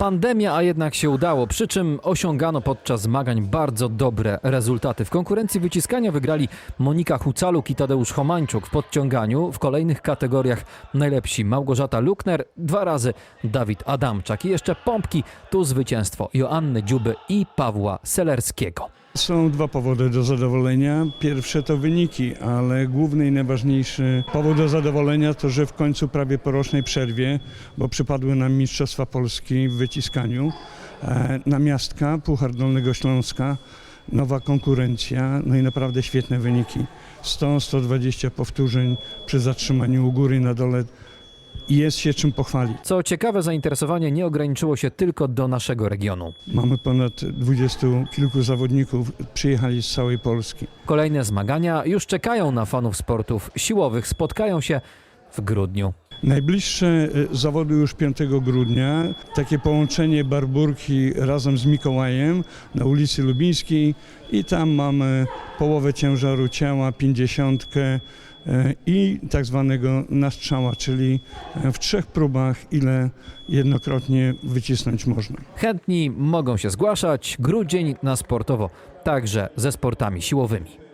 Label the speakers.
Speaker 1: Pandemia, a jednak się udało, przy czym osiągano podczas zmagań bardzo dobre rezultaty. W konkurencji wyciskania wygrali Monika Hucaluk i Tadeusz Homańczuk. W podciąganiu w kolejnych kategoriach najlepsi Małgorzata Lukner, dwa razy Dawid Adamczak i jeszcze pompki, tu zwycięstwo Joanny Dziuby i Pawła Selerskiego.
Speaker 2: Są dwa powody do zadowolenia. Pierwsze to wyniki, ale główny i najważniejszy powód do zadowolenia to, że w końcu prawie po rocznej przerwie, bo przypadły nam Mistrzostwa Polski w wyciskaniu, e, na miastka, Puchar Dolnego Śląska, nowa konkurencja, no i naprawdę świetne wyniki. 100-120 powtórzeń przy zatrzymaniu u góry na dole. Jest się czym pochwalić.
Speaker 1: Co ciekawe, zainteresowanie nie ograniczyło się tylko do naszego regionu.
Speaker 2: Mamy ponad 20 kilku zawodników, przyjechali z całej Polski.
Speaker 1: Kolejne zmagania już czekają na fanów sportów siłowych. Spotkają się w grudniu.
Speaker 2: Najbliższe y, zawody już 5 grudnia. Takie połączenie Barburki razem z Mikołajem na ulicy Lubińskiej i tam mamy połowę ciężaru ciała, 50 i tak zwanego nastrzała, czyli e, w trzech próbach ile jednokrotnie wycisnąć można.
Speaker 1: Chętni mogą się zgłaszać. Grudzień na sportowo, także ze sportami siłowymi.